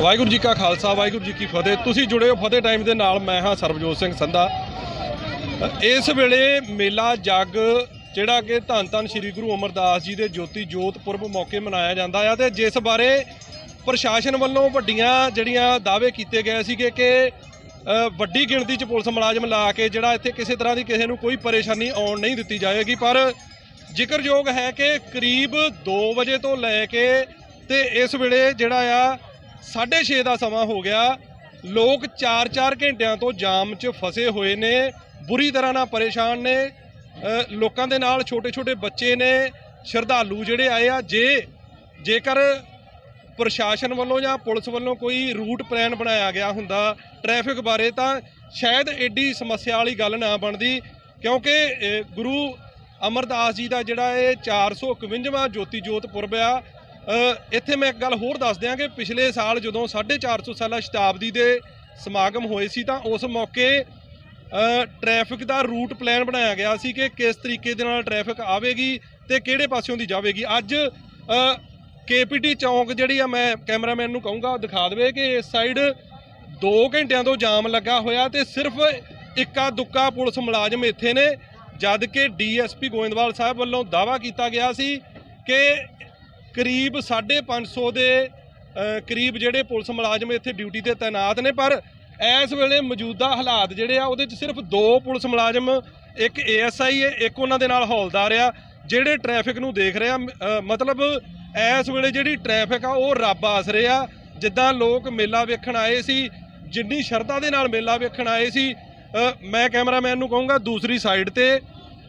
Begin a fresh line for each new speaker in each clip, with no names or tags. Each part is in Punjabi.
ਵਾਹਿਗੁਰੂ ਜੀ ਕਾ ਖਾਲਸਾ, ਵਾਹਿਗੁਰੂ ਜੀ ਕੀ ਫਤਿਹ। ਤੁਸੀਂ ਜੁੜੇ ਹੋ ਫਤਿਹ ਟਾਈਮ ਦੇ ਨਾਲ, ਮੈਂ ਹਾਂ ਸਰਬਜੋਤ ਸਿੰਘ ਸੰਧਾ। ਇਸ ਵੇਲੇ ਮੇਲਾ ਜੱਗ, ਜਿਹੜਾ ਕਿ ਧੰਨ ਧੰਨ ਸ੍ਰੀ ਗੁਰੂ ਅਮਰਦਾਸ ਜੀ ਦੇ ਜੋਤੀ ਜੋਤ ਪੁਰਬ ਮੌਕੇ ਮਨਾਇਆ ਜਾਂਦਾ ਆ ਤੇ ਜਿਸ ਬਾਰੇ ਪ੍ਰਸ਼ਾਸਨ ਵੱਲੋਂ ਵੱਡੀਆਂ ਜਿਹੜੀਆਂ ਦਾਅਵੇ ਕੀਤੇ ਗਏ ਸੀਗੇ ਕਿ ਵੱਡੀ ਗਿਣਤੀ 'ਚ ਪੁਲਿਸ ਮੁਲਾਜ਼ਮ ਲਾ ਕੇ ਜਿਹੜਾ ਇੱਥੇ ਕਿਸੇ ਤਰ੍ਹਾਂ ਦੀ ਕਿਸੇ ਨੂੰ ਕੋਈ ਪਰੇਸ਼ਾਨੀ ਆਉਣ ਨਹੀਂ ਦਿੱਤੀ ਜਾਏਗੀ, ਪਰ ਜ਼ਿਕਰਯੋਗ ਹੈ ਕਿ ਕਰੀਬ 2 ਵਜੇ ਤੋਂ ਲੈ ਕੇ ਤੇ ਇਸ ਵੇਲੇ ਜਿਹੜਾ ਆ 6:30 ਦਾ ਸਮਾਂ ਹੋ ਗਿਆ। ਲੋਕ 4-4 ਘੰਟਿਆਂ ਤੋਂ ਜਾਮ 'ਚ ਫਸੇ ਹੋਏ ਨੇ। ਬੁਰੀ ਤਰ੍ਹਾਂ ਨਾਲ ਪਰੇਸ਼ਾਨ ਨੇ। ਲੋਕਾਂ ਦੇ ਨਾਲ ਛੋਟੇ-ਛੋਟੇ ਬੱਚੇ ਨੇ। ਸ਼ਰਧਾਲੂ ਜਿਹੜੇ ਆਏ ਆ, ਜੇ, ਜੇਕਰ ਪ੍ਰਸ਼ਾਸਨ ਵੱਲੋਂ ਜਾਂ ਪੁਲਿਸ ਵੱਲੋਂ ਕੋਈ ਰੂਟ ਪਲਾਨ ਬਣਾਇਆ ਗਿਆ ਹੁੰਦਾ ਟ੍ਰੈਫਿਕ ਬਾਰੇ, ਤਾਂ ਸ਼ਾਇਦ ਐਡੀ ਸਮੱਸਿਆ ਵਾਲੀ ਗੱਲ ਨਾ ਬਣਦੀ। ਕਿਉਂਕਿ ਗੁਰੂ ਅਮਰਦਾਸ ਜੀ ਦਾ ਜਿਹੜਾ ਇਹ 451ਵਾਂ ਜੋਤੀ ਜੋਤ ਪੁਰਬ ਆ ਇੱਥੇ ਮੈਂ ਇੱਕ ਗੱਲ ਹੋਰ ਦੱਸ ਦਿਆਂ ਕਿ ਪਿਛਲੇ ਸਾਲ ਜਦੋਂ 450 ਸਾਲਾ ਸ਼ਤਾਬਦੀ ਦੇ ਸਮਾਗਮ ਹੋਏ ਸੀ ਤਾਂ ਉਸ ਮੌਕੇ ਅ, ਟ੍ਰੈਫਿਕ ਦਾ ਰੂਟ ਪਲਾਨ ਬਣਾਇਆ ਗਿਆ ਸੀ ਕਿ ਕਿਸ ਤਰੀਕੇ ਦੇ ਨਾਲ ਟ੍ਰੈਫਿਕ ਆਵੇਗੀ ਤੇ ਕਿਹੜੇ ਪਾਸਿਓਂ ਦੀ ਜਾਵੇਗੀ। ਅੱਜ ਕੇਪੀਟੀ ਚੌਂਕ ਜਿਹੜੀ ਆ ਮੈਂ ਕੈਮਰਾਮੈਨ ਨੂੰ ਕਹੂੰਗਾ ਦਿਖਾ ਦੇਵੇ ਕਿ ਇਸ ਸਾਈਡ 2 ਘੰਟਿਆਂ ਤੋਂ ਜਾਮ ਲੱਗਾ ਹੋਇਆ ਤੇ ਸਿਰਫ ਇੱਕਾ ਦੁੱਕਾ ਪੁਲਿਸ ਮੁਲਾਜ਼ਮ ਇੱਥੇ ਨੇ ਜਦ ਕਿ ਡੀਐਸਪੀ ਗੋਇੰਦਵਾਲ ਸਾਹਿਬ ਵੱਲੋਂ ਦਾਵਾ ਕੀਤਾ ਗਿਆ ਸੀ ਕਿ ਕਰੀਬ 550 ਦੇ ਕਰੀਬ ਜਿਹੜੇ ਪੁਲਿਸ ਮੁਲਾਜ਼ਮ ਇੱਥੇ ਡਿਊਟੀ ਤੇ ਤਾਇਨਾਤ ਨੇ, ਪਰ ਇਸ ਵੇਲੇ ਮੌਜੂਦਾ ਹਾਲਾਤ ਜਿਹੜੇ ਆ, ਉਹਦੇ 'ਚ ਸਿਰਫ ਦੋ ਪੁਲਿਸ ਮੁਲਾਜ਼ਮ, ਇੱਕ ਏਐਸਆਈ ਹੈ, ਇੱਕ ਉਹਨਾਂ ਦੇ ਨਾਲ ਹੌਲਦਾਰ ਆ, ਜਿਹੜੇ ਟ੍ਰੈਫਿਕ ਨੂੰ ਦੇਖ ਰਹੇ ਆ ਮਤਲਬ ਇਸ ਵੇਲੇ ਜਿਹੜੀ ਟ੍ਰੈਫਿਕ ਆ, ਉਹ ਰੱਬ ਆਸਰੇ ਆ ਜਿੱਦਾਂ ਲੋਕ ਮੇਲਾ ਵੇਖਣ ਆਏ ਸੀ, ਜਿੰਨੀ ਸ਼ਰਧਾ ਦੇ ਨਾਲ ਮੇਲਾ ਵੇਖਣ ਆਏ ਸੀ ਮੈਂ ਕੈਮਰਾਮੈਨ ਨੂੰ ਕਹੂੰਗਾ ਦੂਸਰੀ ਸਾਈਡ ਤੇ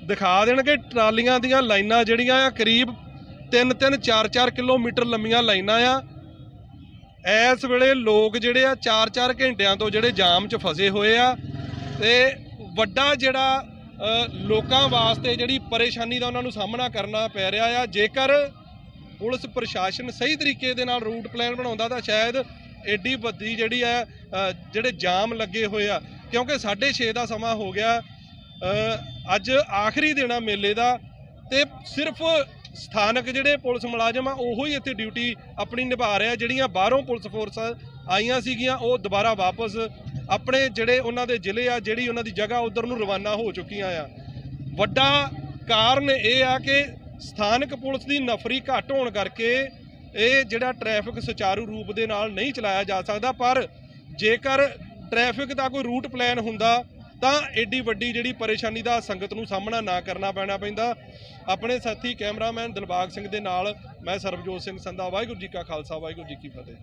ਦਿਖਾ ਦੇਣਗੇ ਟਰਾਲੀਆਂ ਦੀਆਂ ਲਾਈਨਾਂ ਜਿਹੜੀਆਂ ਆ, ਕਰੀਬ 3-3 4-4 ਕਿਲੋਮੀਟਰ ਲੰਮੀਆਂ ਲਾਈਨਾਂ ਆ। ਇਸ ਵੇਲੇ ਲੋਕ ਜਿਹੜੇ ਆ 4-4 ਘੰਟਿਆਂ ਤੋਂ ਜਿਹੜੇ ਜਾਮ 'ਚ ਫਸੇ ਹੋਏ ਆ ਤੇ ਵੱਡਾ ਜਿਹੜਾ ਲੋਕਾਂ ਵਾਸਤੇ ਜਿਹੜੀ ਪਰੇਸ਼ਾਨੀ ਦਾ ਉਹਨਾਂ ਨੂੰ ਸਾਹਮਣਾ ਕਰਨਾ ਪੈ ਰਿਹਾ ਆ। ਜੇਕਰ ਪੁਲਿਸ ਪ੍ਰਸ਼ਾਸਨ ਸਹੀ ਤਰੀਕੇ ਦੇ ਨਾਲ ਰੂਟ ਪਲਾਨ ਬਣਾਉਂਦਾ ਤਾਂ ਸ਼ਾਇਦ ਐਡੀ ਵੱਡੀ ਜਿਹੜੀ ਹੈ ਜਿਹੜੇ ਜਾਮ ਲੱਗੇ ਹੋਏ ਆ। ਕਿਉਂਕਿ 6:30 ਦਾ ਸਮਾਂ ਹੋ ਗਿਆ। ਅੱਜ ਆਖਰੀ ਦਿਨ ਆ ਮੇਲੇ ਦਾ ਤੇ ਸਿਰਫ ਸਥਾਨਕ ਜਿਹੜੇ ਪੁਲਿਸ ਮੁਲਾਜ਼ਮ ਆ, ਉਹੋ ਹੀ ਇੱਥੇ ਡਿਊਟੀ ਆਪਣੀ ਨਿਭਾ ਰਿਹਾ ਜਿਹੜੀਆਂ ਬਾਹਰੋਂ ਪੁਲਿਸ ਫੋਰਸ ਆਈਆਂ ਸੀਗੀਆਂ, ਉਹ ਦੁਬਾਰਾ ਵਾਪਸ ਆਪਣੇ ਜਿਹੜੇ ਉਹਨਾਂ ਦੇ ਜ਼ਿਲ੍ਹੇ ਆ, ਜਿਹੜੀ ਉਹਨਾਂ ਦੀ ਜਗ੍ਹਾ, ਉਧਰ ਨੂੰ ਰਵਾਨਾ ਹੋ ਚੁੱਕੀਆਂ ਆ। ਵੱਡਾ ਕਾਰਨ ਇਹ ਆ ਕਿ ਸਥਾਨਕ ਪੁਲਿਸ ਦੀ ਨਫਰੀ ਘੱਟ ਹੋਣ ਕਰਕੇ ਇਹ ਜਿਹੜਾ ਟ੍ਰੈਫਿਕ ਸੁਚਾਰੂ ਰੂਪ ਦੇ ਨਾਲ ਨਹੀਂ ਚਲਾਇਆ ਜਾ ਸਕਦਾ, ਪਰ ਜੇਕਰ ਟ੍ਰੈਫਿਕ ਦਾ ਕੋਈ ਰੂਟ ਪਲਾਨ ਹੁੰਦਾ ਤਾਂ ਐਡੀ ਵੱਡੀ ਜਿਹੜੀ ਪਰੇਸ਼ਾਨੀ ਦਾ ਸੰਗਤ ਨੂੰ ਸਾਹਮਣਾ ਨਾ ਕਰਨਾ ਪੈਣਾ ਪੈਂਦਾ। ਆਪਣੇ ਸਾਥੀ ਕੈਮਰਾਮੈਨ ਦਿਲਬਾਗ ਸਿੰਘ ਦੇ ਨਾਲ ਮੈਂ ਸਰਬਜੋਤ ਸਿੰਘ ਸੰਧਾ, ਵਾਹਿਗੁਰੂ ਜੀ ਕਾ ਖਾਲਸਾ, ਵਾਹਿਗੁਰੂ ਜੀ ਕੀ ਫਤਿਹ।